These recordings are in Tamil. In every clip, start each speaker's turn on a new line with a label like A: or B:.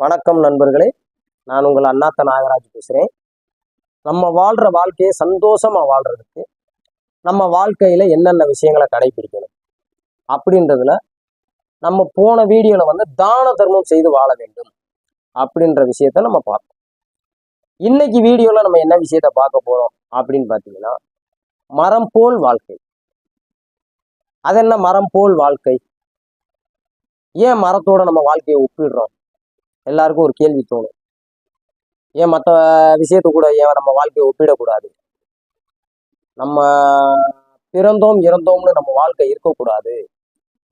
A: வணக்கம் நண்பர்களே. நான் உங்கள் அண்ணாத்த நாகராஜ் பேசுகிறேன் நம்ம வாழ்கிற வாழ்க்கையை சந்தோஷமாக வாழ்கிறதுக்கு நம்ம வாழ்க்கையில் என்னென்ன விஷயங்களை கடைபிடிக்கணும் அப்படின்றதுல நம்ம போன வீடியோவில் வந்து தான தர்மம் செய்து வாழ வேண்டும் அப்படின்ற விஷயத்த நம்ம பார்த்தோம். இன்னைக்கு வீடியோவில் நம்ம என்ன விஷயத்த பார்க்க போகிறோம் அப்படின்னு பார்த்தீங்கன்னா மரம் போல் வாழ்க்கை. அது என்ன மரம் போல் வாழ்க்கை? ஏன் மரத்தோட நம்ம வாழ்க்கையை ஒப்பிடுறோம்? எல்லாருக்கும் ஒரு கேள்வி தோணும். ஏன் மற்ற விஷயத்து கூட ஏன் நம்ம வாழ்க்கையை ஒப்பிடக்கூடாது? நம்ம பிறந்தோம் இறந்தோம்னு நம்ம வாழ்க்கை இருக்கக்கூடாது.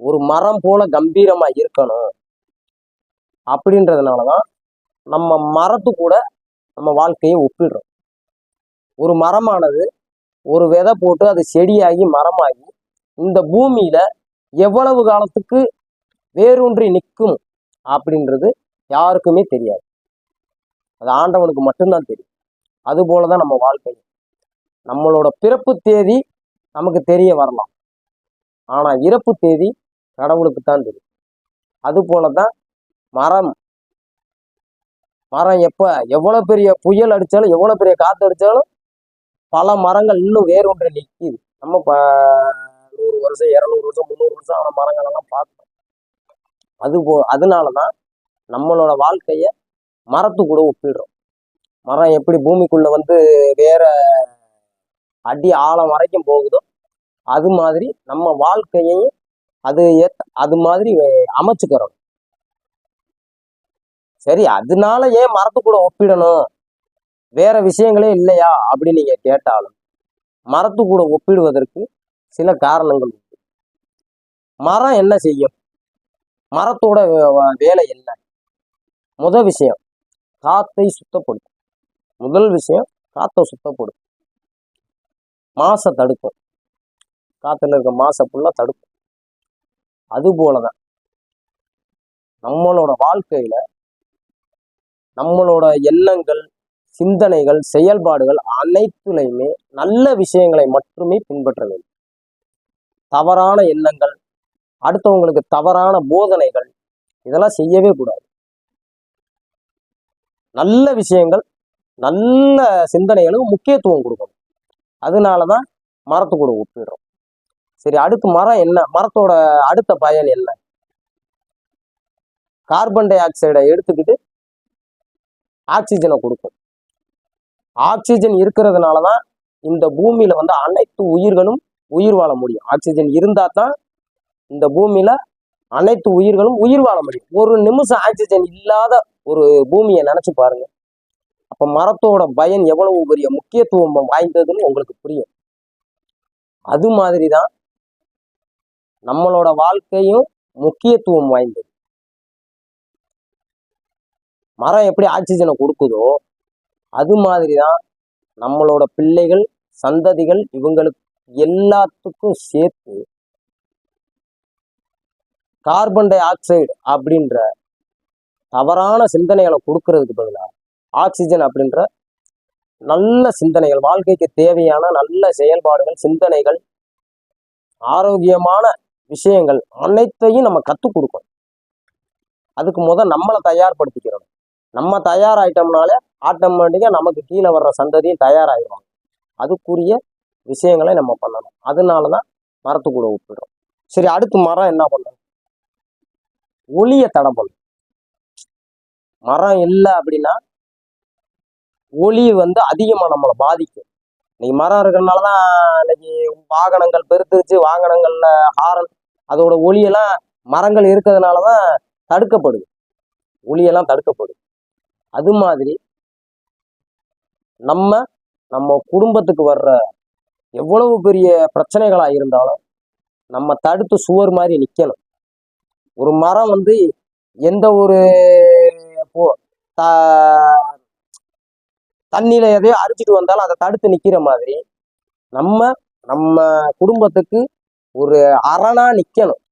A: ஒரு மரம் போல கம்பீரமா இருக்கணும். அப்படின்றதுனால தான் நம்ம மரத்து கூட நம்ம வாழ்க்கையை ஒப்பிடுறோம். ஒரு மரமானது ஒரு விதை போட்டு அது செடியாகி மரமாகி இந்த பூமியில எவ்வளவு காலத்துக்கு வேரூன்றி நிற்கும் அப்படின்றது யாருக்குமே தெரியாது. அது ஆண்டவனுக்கு மட்டும்தான் தெரியும். அதுபோல தான் நம்ம வாழ்க்கை நம்மளோட பிறப்பு தேதி நமக்கு தெரிய வரலாம். ஆனா இறப்பு தேதி கடவுளுக்கு தான் தெரியும். அதுபோல தான் மரம். மரம் எப்ப எவ்வளவு பெரிய புயல் அடிச்சாலும் எவ்வளவு பெரிய காற்று அடிச்சாலும் பல மரங்கள் இன்னும் வேரூன்றி நிற்கிது நம்ம ப நூறு வருஷம் இரநூறு வருஷம் முந்நூறு வருஷம் ஆன மரங்கள் எல்லாம் பார்த்தோம் அது போ அதனால தான் நம்மளோட வாழ்க்கைய மரத்து கூட ஒப்பிடுறோம். மரம் எப்படி பூமிக்குள்ள வந்து வேற அடி ஆழம் வரைக்கும் போகுதோ அது மாதிரி நம்ம வாழ்க்கையையும் அது ஏத்த அது மாதிரி அமைச்சுக்கிறோம். சரி அதனால ஏன் மரத்து கூட ஒப்பிடணும்? வேற விஷயங்களே இல்லையா? அப்படின்னு நீங்க கேட்டாலும் மரத்து கூட ஒப்பிடுவதற்கு சில காரணங்கள் உண்டு. மரம் என்ன செய்யும்? மரத்தோட வே- வேலை என்ன? முதல் விஷயம் காத்தை சுத்தப்படும் முதல் விஷயம் காத்தை சுத்தப்படும் மாசை தடுக்கும். காத்துல இருக்க மாசை ஃபுல்லாக தடுக்கும். அது போலதான். நம்மளோட வாழ்க்கையில நம்மளோட எண்ணங்கள் சிந்தனைகள் செயல்பாடுகள் அனைத்துலையுமே நல்ல விஷயங்களை மட்டுமே பின்பற்ற வேண்டும். தவறான எண்ணங்கள் அடுத்தவங்களுக்கு தவறான போதனைகள் இதெல்லாம் செய்யவே கூடாது. நல்ல விஷயங்கள் நல்ல சிந்தனைகளுக்கு முக்கியத்துவம் கொடுக்கணும். அதனால தான் மரத்து கூட ஒப்பிடுறோம். சரி அடுத்து மரம் என்ன? மரத்தோட அடுத்த பயன் என்ன? கார்பன் டை ஆக்சைடை எடுத்துக்கிட்டு ஆக்சிஜனை கொடுக்கும். ஆக்சிஜன் இருக்கிறதுனால தான் இந்த பூமியில வந்து அனைத்து உயிர்களும் உயிர் வாழ முடியும். ஆக்சிஜன் இருந்தால் தான் இந்த பூமியில அனைத்து உயிர்களும் உயிர் வாழ முடியும். ஒரு நிமிஷம் ஆக்சிஜன் இல்லாத ஒரு பூமியை நினைச்சு பாருங்க. அப்ப மரத்தோட பயன் எவ்வளவு பெரிய முக்கியத்துவம் வாய்ந்ததுன்னு உங்களுக்கு புரியும். அது மாதிரி தான் நம்மளோட வாழ்க்கையும் முக்கியத்துவம் வாய்ந்தது. மரம் எப்படி ஆக்சிஜனை கொடுக்குதோ அது மாதிரி தான் நம்மளோட பிள்ளைகள் சந்ததிகள் இவங்களுக்கு எல்லாத்துக்கும் சேர்த்து கார்பன் டை ஆக்சைடு அப்படின்ற தவறான சிந்தனைகளை கொடுக்கறதுக்கு பதிலாக ஆக்சிஜன் அப்படின்ற நல்ல சிந்தனைகள் வாழ்க்கைக்கு தேவையான நல்ல செயல்பாடுகள் சிந்தனைகள் ஆரோக்கியமான விஷயங்கள் அனைத்தையும் நம்ம கற்றுக் கொடுக்கணும். அதுக்கு முத நம்மளை தயார்படுத்திக்கிறோம் நம்ம தயாராயிட்டோம்னாலே ஆட்டோமேட்டிக்காக நமக்கு கீழே வர்ற சந்ததியும் தயாராகிடுவாங்க அதுக்குரிய விஷயங்களை நம்ம பண்ணணும். அதனால தான் மரத்துக்கூட ஒப்பிடுறோம். சரி அடுத்து மரம் என்ன பண்ணணும்? ஒளியை தடம் பண்ணும் மரம் இல்லை அப்படின்னா ஒளி வந்து அதிகமாக நம்மளை பாதிக்கும். இன்னைக்கு மரம் இருக்கிறதுனால தான் இன்னைக்கு வாகனங்கள் பெருத்துருச்சு வாகனங்கள்ல ஹாரன் அதோட ஒளியெல்லாம் மரங்கள் இருக்கிறதுனால தான் தடுக்கப்படுது. ஒளியெல்லாம் தடுக்கப்படுது. அது மாதிரி நம்ம நம்ம குடும்பத்துக்கு வர்ற எவ்வளவு பெரிய பிரச்சனைகளா இருந்தாலும் நம்ம தடுத்து சுவர் மாதிரி நிக்கணும். ஒரு மரம் வந்து எந்த ஒரு போ- த- தண்ணியில எதையோ அரிச்சிட்டு வந்தாலும் அதை தடுத்து நிக்கிற மாதிரி நம்ம நம்ம குடும்பத்துக்கு ஒரு அரணா நிக்கணும்.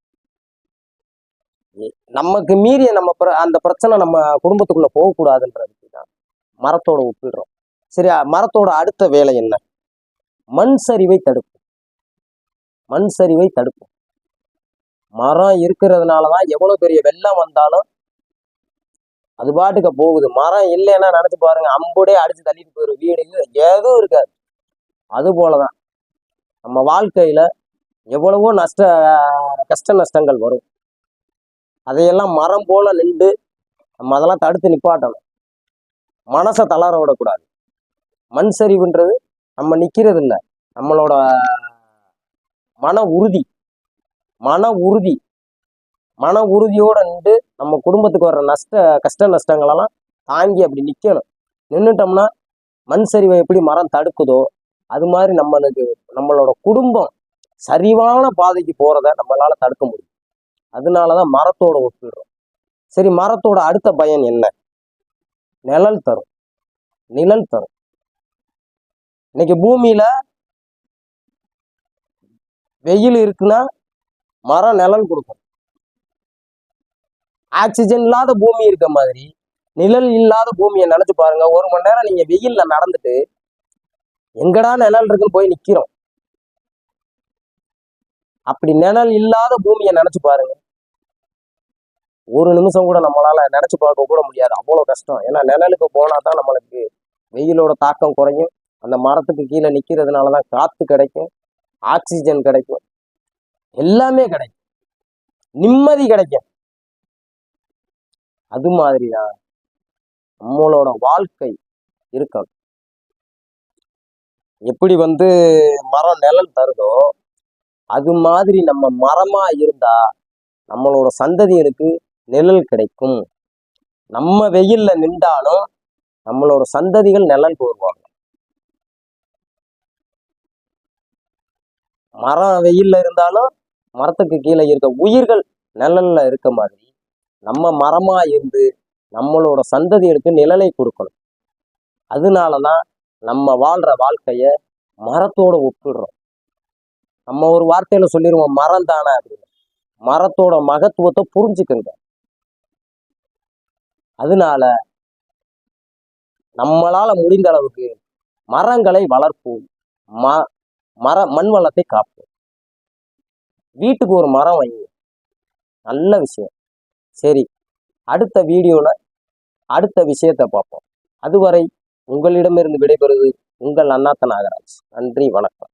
A: நமக்கு மீறிய நம்ம பிர- அந்த பிரச்சனை நம்ம குடும்பத்துக்குள்ள போகக்கூடாதுன்றதுக்கு தான். மரத்தோட ஒப்பிடுறோம். சரி மரத்தோட அடுத்த வேலை என்ன? மண் சரிவை தடுக்கும் மண் சரிவை தடுக்கும் மரம் இருக்கிறதுனால தான் எவ்வளோ பெரிய வெள்ளம் வந்தாலும் அது பாட்டுக்கு போகுது. மரம் இல்லைன்னா நினச்சி பாருங்க அம்புடே அடிச்சு தள்ளிட்டு போயிடும் வீடு எதுவும் இருக்காது. அது போல தான் நம்ம வாழ்க்கையில் எவ்வளவோ நஷ்ட கஷ்ட நஷ்டங்கள் வரும். அதையெல்லாம் மரம் போல நின்று நம்ம அதெல்லாம் தடுத்து நிப்பாட்டணும். மனசை தளர விடக்கூடாது. மண் சரிவுன்றது நம்ம நிற்கிறது இல்லை நம்மளோட மன உறுதி. மன உறுதி. மன உறுதியோடு நின்று நம்ம குடும்பத்துக்கு வர்ற நஷ்ட கஷ்ட நஷ்டங்களெல்லாம் தாங்கி அப்படி நிற்கணும் நின்றுட்டோம்னா மண் சரிவை எப்படி மரம் தடுக்குதோ அது மாதிரி நம்மளுக்கு நம்மளோட குடும்பம் சரிவான பாதைக்கு போகிறத நம்மளால தடுக்க முடியும். அதனால தான் மரத்தோட ஒப்பிடுறோம். சரி மரத்தோட அடுத்த பயன் என்ன? நிழல் தரும். நிழல் தரும். இன்னைக்கு பூமியில வெயில் இருக்குன்னா மரம் நிழல் கொடுக்கும். ஆக்சிஜன் இல்லாத பூமி இருக்க மாதிரி நிழல் இல்லாத பூமியை நினைச்சு பாருங்க. ஒரு மணி நேரம் நீங்க வெயில்ல நடந்துட்டு எங்கடா நிழல் இருக்குன்னு போய் நிக்கிறோம். அப்படி நிழல் இல்லாத பூமியை நினைச்சு பாருங்க. ஒரு நிமிஷம் கூட நம்மளால நினைச்சு பார்க்க கூட முடியாது. அவ்வளவு கஷ்டம். ஏன்னா நிழலுக்கு போனா தான் நம்மளுக்கு வெயிலோட தாக்கம் குறையும். அந்த மரத்துக்கு கீழே நிக்கிறதுனால தான் காத்து கிடைக்கும். ஆக்சிஜன் கிடைக்கும். எல்லாமே கிடைக்கும். நிம்மதி கிடைக்கும். அது மாதிரிதான் நம்மளோட வாழ்க்கை இருக்கணும். எப்படி வந்து மரம் நிழல் தருதோ அது மாதிரி நம்ம மரமா இருந்தா நம்மளோட சந்ததியனுக்கு நிழல் கிடைக்கும். நம்ம வெயில்ல நின்றாலும் நம்மளோட சந்ததிகள் நிழல் கோருவாங்க மரம் வெயில்ல இருந்தாலும் மரத்துக்கு கீழே இருக்க உயிர்கள் நிழல்ல இருக்க மாதிரி நம்ம மரமா இருந்து நம்மளோட சந்ததிகளுக்கு நிழலை கொடுக்கணும். அதனாலதான் நம்ம வாழ்ற வாழ்க்கைய மரத்தோட ஒப்பிடுறோம். நம்ம ஒரு வார்த்தையில சொல்லிடுவோம் மரம் தானே? அப்படின்னு. மரத்தோட மகத்துவத்தை புரிஞ்சுக்கங்க. அதனால நம்மளால முடிந்த அளவுக்கு மரங்களை வளர்ப்போம். ம மர மண் வளத்தை காப்போம். வீட்டுக்கு ஒரு மரம் வைங்க நல்ல விஷயம். சரி அடுத்த வீடியோவில் அடுத்த விஷயத்தை பார்ப்போம். அதுவரை உங்களிடமிருந்து விடைபெறுவது உங்கள் அண்ணாத்த நாகராஜ். நன்றி வணக்கம்.